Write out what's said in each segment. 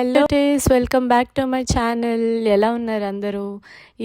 Hello టేస్ welcome back to my channel ఎలా ఉన్నారు అందరూ?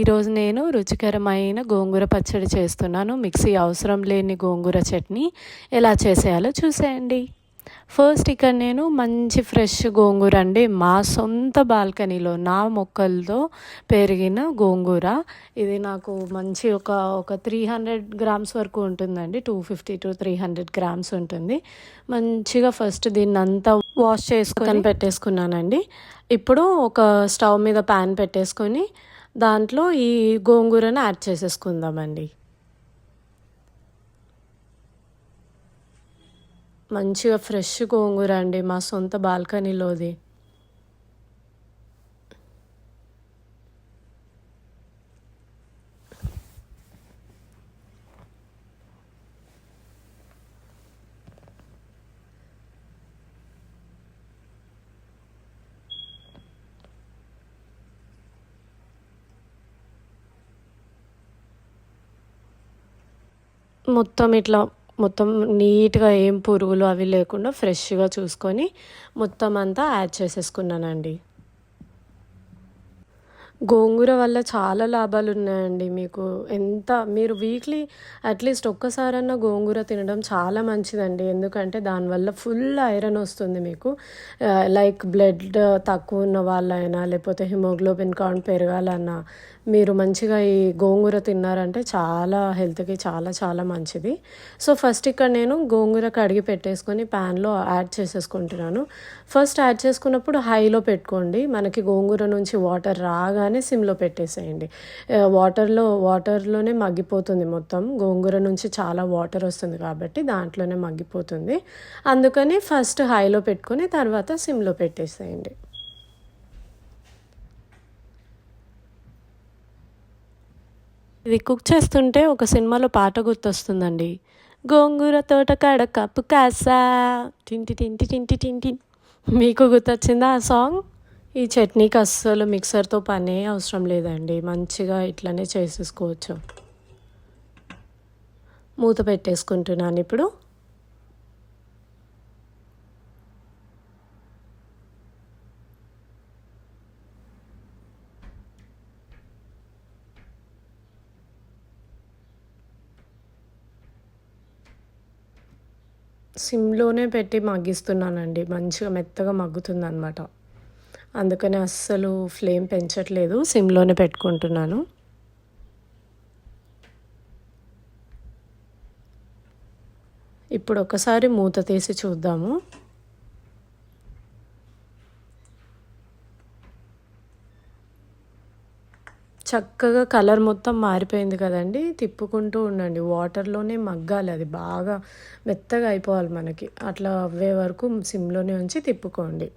ఈరోజు నేను రుచికరమైన గోంగూర పచ్చడి చేస్తున్నాను. మిక్సీ అవసరం లేని గోంగూర చట్నీ ఎలా చేసేయాలో చూసేయండి. ఫస్ట్ ఇక్కడ నేను మంచి ఫ్రెష్ గోంగూర అండి. మా సొంత బాల్కనీలో నా మొక్కలతో పెరిగిన గోంగూర. ఇది నాకు మంచి ఒక ఒక త్రీ హండ్రెడ్ గ్రామ్స్ వరకు ఉంటుందండి. Two fifty to three hundred grams ఉంటుంది. మంచిగా ఫస్ట్ దీన్ని అంతా వాష్ చేసుకొని పెట్టేసుకున్నానండి. ఇప్పుడు ఒక స్టవ్ మీద ప్యాన్ పెట్టేసుకొని దాంట్లో ఈ గోంగూరను యాడ్ చేసేసుకుందామండి. మంచిగా ఫ్రెష్ గోంగూర అండి మా సొంత బాల్కనీలోది. మొత్తం ఇట్లా మొత్తం నీట్గా ఏం పురుగులు అవి లేకుండా ఫ్రెష్గా చూసుకొని మొత్తం అంతా యాడ్ చేసేసుకున్నానండి. గోంగూర వల్ల చాలా లాభాలు ఉన్నాయండి మీకు. ఎంత మీరు వీక్లీ అట్లీస్ట్ ఒక్కసారన్నా గోంగూర తినడం చాలా మంచిదండి. ఎందుకంటే దానివల్ల ఫుల్ ఐరన్ వస్తుంది మీకు. లైక్ బ్లడ్ తక్కువ ఉన్న వాళ్ళైనా లేకపోతే హిమోగ్లోబిన్ కౌంట్ పెరగాలన్నా మీరు మంచిగా ఈ గోంగూర తిన్నారంటే చాలా హెల్త్కి చాలా చాలా మంచిది. సో ఫస్ట్ ఇక్కడ నేను గోంగూర కడిగి పెట్టేసుకొని ప్యాన్లో యాడ్ చేసేసుకుంటున్నాను. ఫస్ట్ యాడ్ చేసుకున్నప్పుడు హైలో పెట్టుకోండి. మనకి గోంగూర నుంచి వాటర్ రాగానే సిమ్లో పెట్టేసేయండి. వాటర్లో వాటర్లోనే మగ్గిపోతుంది మొత్తం. గోంగూర నుంచి చాలా వాటర్ వస్తుంది కాబట్టి దాంట్లోనే మగ్గిపోతుంది. అందుకని ఫస్ట్ హైలో పెట్టుకొని తర్వాత సిమ్లో పెట్టేసేయండి. ఇది కుక్ చేస్తుంటే ఒక సినిమాలో పాట గుర్తొస్తుందండి. గోంగూర తోట కాడ కప్పు కాసా. టింటి టింటి టింటి టింటి మీకు గుర్తొచ్చిందా ఆ సాంగ్? ఈ చట్నీకి అస్సలు మిక్సర్తో పనే అవసరం లేదండి. మంచిగా ఇట్లనే చేసేసుకోవచ్చు. మూత పెట్టేసుకుంటున్నాను ఇప్పుడు. సిమ్లోనే పెట్టి మగ్గిస్తున్నానండి. మంచిగా మెత్తగా మగ్గుతుంది అనమాట అందుకని అస్సలు ఫ్లేమ్ పెంచట్లేదు. సిమ్లోనే పెట్టుకుంటున్నాను. ఇప్పుడు ఒకసారి మూత తీసి చూద్దాము. చక్కగా కలర్ మొత్తం మారిపోయింది కదండి. తిప్పుకుంటూ ఉండండి. వాటర్లోనే మగ్గాలి అది. బాగా మెత్తగా అయిపోవాలి మనకి. అట్లా అవ్వే వరకు సిమ్లోనే ఉంచి తిప్పుకోండి.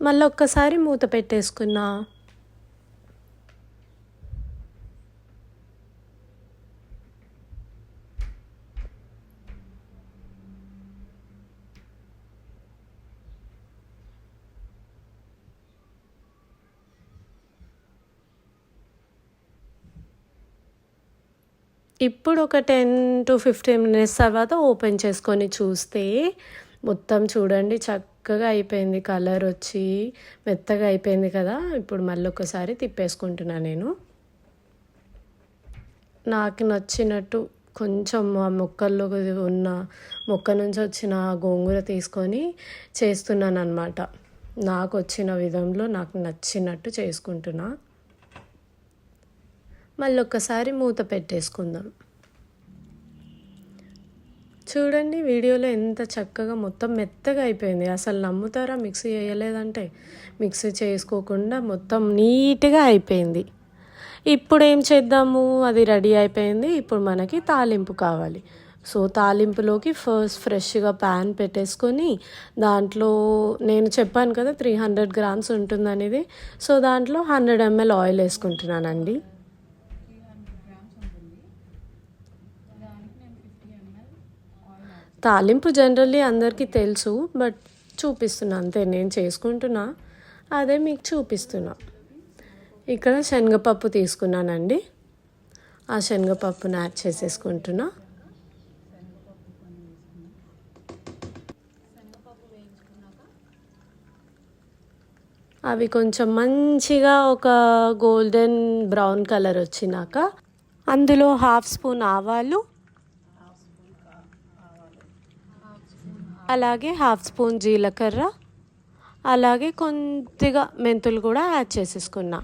మళ్ళీ ఒక్కసారి మూత పెట్టేసుకున్నా. ఇప్పుడు ఒక టెన్ టు ఫిఫ్టీన్ మినిట్స్ తర్వాత ఓపెన్ చేసుకొని చూస్తే మొత్తం చూడండి చక్కగా అయిపోయింది కలర్ వచ్చి మెత్తగా అయిపోయింది కదా. ఇప్పుడు మళ్ళీ ఒకసారి తిప్పేసుకుంటున్నాను నేను. నాకు నచ్చినట్టు కొంచెం ఆ మొక్కల్లో ఉన్న మొక్క నుంచి వచ్చిన గోంగూర తీసుకొని చేస్తున్నాను అనమాట నాకు వచ్చిన విధంలో నాకు నచ్చినట్టు చేసుకుంటున్నా. మళ్ళీ ఒక్కసారి మూత పెట్టేసుకుందాం. చూడండి వీడియోలో ఎంత చక్కగా మొత్తం మెత్తగా అయిపోయింది. అసలు నమ్ముతారా మిక్సీ చేయలేదంటే? మిక్సీ చేసుకోకుండా మొత్తం నీట్గా అయిపోయింది. ఇప్పుడు ఏం చేద్దాము? అది రెడీ అయిపోయింది. ఇప్పుడు మనకి తాలింపు కావాలి. సో తాలింపులోకి ఫస్ట్ ఫ్రెష్గా ప్యాన్ పెట్టేసుకొని దాంట్లో నేను చెప్పాను కదా త్రీ హండ్రెడ్ గ్రామ్స్ ఉంటుంది అనేది సో దాంట్లో హండ్రెడ్ ఎంఎల్ ఆయిల్ వేసుకుంటున్నానండి. తాలింపు జనరల్లీ అందరికీ తెలుసు బట్ చూపిస్తున్నా అంతే నేను చేసుకుంటున్నా. అదే మీకు చూపిస్తున్నా. ఇక్కడ శనగపప్పు తీసుకున్నానండి. ఆ శనగపప్పును యాడ్ చేసేసుకుంటున్నా. అవి కొంచెం మంచిగా ఒక గోల్డెన్ బ్రౌన్ కలర్ వచ్చినాక అందులో హాఫ్ స్పూన్ ఆవాలు అలాగే హాఫ్ స్పూన్ జీలకర్ర అలాగే కొద్దిగా మెంతులు కూడా యాడ్ చేసేసుకున్నా.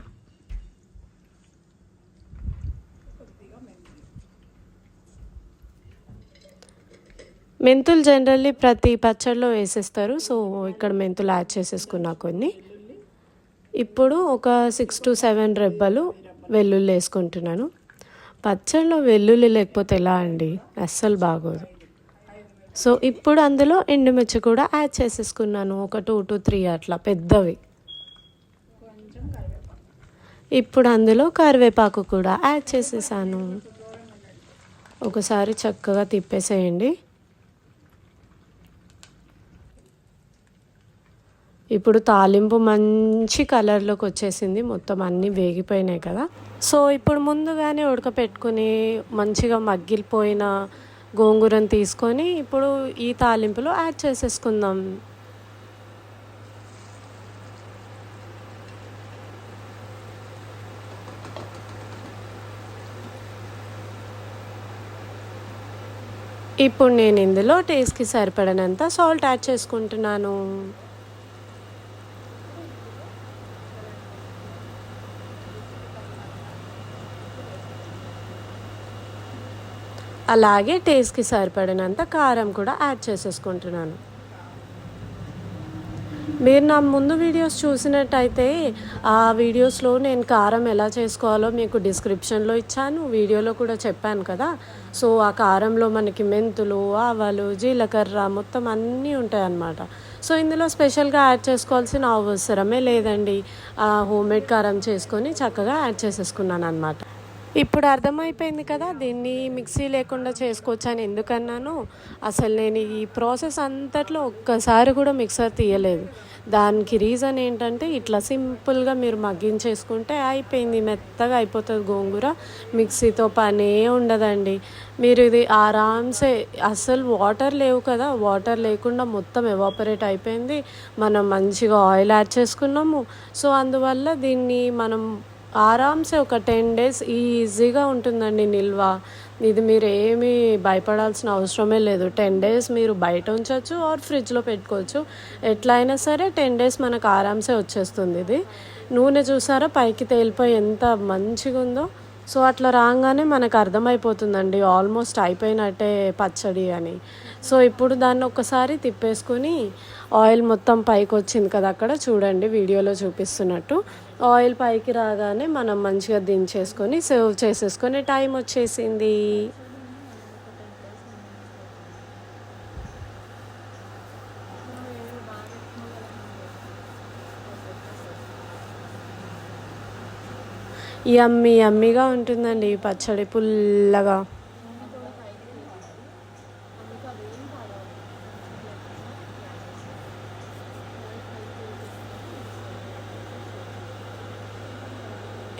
మెంతులు జనరల్లీ ప్రతి పచ్చడిలో వేసేస్తారు సో ఇక్కడ మెంతులు యాడ్ చేసేసుకున్నా కొన్ని. ఇప్పుడు ఒక సిక్స్ టు సెవెన్ రెబ్బలు వెల్లుల్లి వేసుకుంటున్నాను. పచ్చడిలో వెల్లుల్లి లేకపోతే ఎలా అండి? అస్సలు బాగోదు. సో ఇప్పుడు అందులో ఎండుమిర్చి కూడా యాడ్ చేసేసుకున్నాను. ఒక టూ టు త్రీ అట్లా పెద్దవి. ఇప్పుడు అందులో కరివేపాకు కూడా యాడ్ చేసేసాను. ఒకసారి చక్కగా తిప్పేసేయండి. ఇప్పుడు తాలింపు మంచి కలర్లోకి వచ్చేసింది. మొత్తం అన్నీ వేగిపోయినాయి కదా. సో ఇప్పుడు ముందుగానే ఉడకపెట్టుకుని మంచిగా మగ్గిలిపోయిన గోంగూరను తీసుకొని ఇప్పుడు ఈ తాలింపులో యాడ్ చేసేసుకుందాం. ఇప్పుడు నేను ఇందులో టేస్ట్కి సరిపడనంత సాల్ట్ యాడ్ చేసుకుంటున్నాను. అలాగే టేస్ట్కి సరిపడినంత కారం కూడా యాడ్ చేసేసుకుంటున్నాను. మీరు నా ముందు వీడియోస్ చూసినట్టయితే ఆ వీడియోస్లో నేను కారం ఎలా చేసుకోవాలో మీకు డిస్క్రిప్షన్లో ఇచ్చాను. వీడియోలో కూడా చెప్పాను కదా. సో ఆ కారంలో మనకి మెంతులు ఆవాలు జీలకర్ర మొత్తం అన్నీ ఉంటాయి అన్నమాట సో ఇందులో స్పెషల్గా యాడ్ చేసుకోవాల్సిన అవసరమే లేదండి. హోమ్ మేడ్ కారం చేసుకొని చక్కగా యాడ్ చేసేసుకున్నాను అనమాట ఇప్పుడు అర్థమైపోయింది కదా దీన్ని మిక్సీ లేకుండా చేసుకోవచ్చు అని ఎందుకన్నాను అసలు నేను ఈ ప్రాసెస్ అంతట్లో ఒక్కసారి కూడా మిక్సర్ తీయలేదు. దానికి రీజన్ ఏంటంటే ఇట్లా సింపుల్గా మీరు మగ్గించేసుకుంటే అయిపోయింది మెత్తగా అయిపోతుంది గోంగూర. మిక్సీతో పనే ఉండదండి. మీరు ఇది ఆరామ్సే అసలు వాటర్ లేవు కదా వాటర్ లేకుండా మొత్తం ఎవాపరేట్ అయిపోయింది. మనం మంచిగా ఆయిల్ యాడ్ చేసుకున్నాము. సో అందువల్ల దీన్ని మనం ఆరామ్సే ఒక టెన్ డేస్ ఈజీగా ఉంటుందండి నిల్వ. ఇది మీరు ఏమీ భయపడాల్సిన అవసరమే లేదు. టెన్ డేస్ మీరు బయట ఉంచవచ్చు ఆర్ ఫ్రిడ్జ్లో పెట్టుకోవచ్చు. ఎట్లా అయినా సరే టెన్ డేస్ మనకు ఆరామ్సే వచ్చేస్తుంది ఇది. నూనె చూసారా? పైకి తేలిపోయి ఎంత మంచిగా ఉందో. సో అట్లా రాగానే మనకు అర్థమైపోతుందండి. ఆల్మోస్ట్ అయిపోయినట్టే పచ్చడి అని. సో ఇప్పుడు దాన్ని ఒక్కసారి తిప్పేసుకొని ఆయిల్ మొత్తం పైకి వచ్చింది కదా అక్కడ చూడండి వీడియోలో చూపిస్తున్నట్టు. ఆయిల్ పైకి రాగానే మనం మంచిగా దించేసుకొని సర్వ్ చేసేసుకొని టైం వచ్చేసింది. యమ్మీ యమ్మీగా ఉంటుందండి ఈ పచ్చడి పుల్లగా.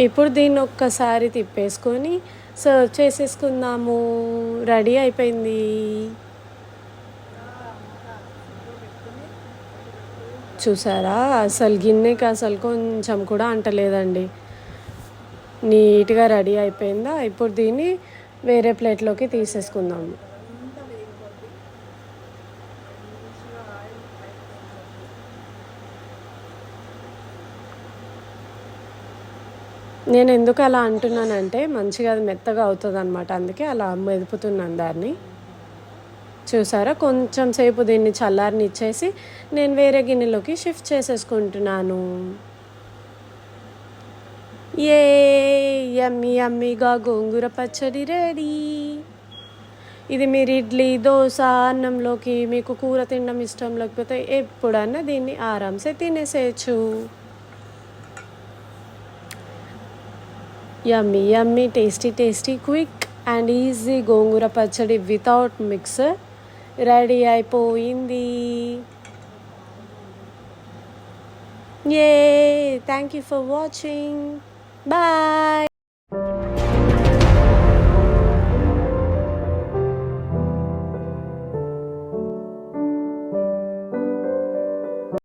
ఇప్పుడు దీన్ని ఒక్కసారి తిప్పేసుకొని సర్వ్ చేసేసుకుందాము. రెడీ అయిపోయింది. చూసారా? అసలు గిన్నెకి అసలు కొంచెం కూడా అంటలేదండి. నీట్గా రెడీ అయిపోయిందా? ఇప్పుడు దీన్ని వేరే ప్లేట్లోకి తీసేసుకుందాము. నేను ఎందుకు అలా అంటున్నానంటే మంచిగా అది మెత్తగా అవుతుంది అనమాట అందుకే అలా మెదుపుతున్నాను దాన్ని. చూసారా? కొంచెం సేపు దీన్ని చల్లారిని ఇచ్చేసి నేను వేరే గిన్నెలోకి షిఫ్ట్ చేసేసుకుంటున్నాను. ఏ యమ్మీ యమ్మిగా గోంగూర పచ్చడి రెడీ. ఇది మీరు ఇడ్లీ దోశ అన్నంలోకి మీకు కూర తినడం ఇష్టం లేకపోతే ఎప్పుడన్నా దీన్ని ఆరామ్సే తినేసేయచ్చు. Yummy yummy tasty tasty quick and easy gongura pachadi without mixer ready అయిపోయింది. ఏ thank you for watching bye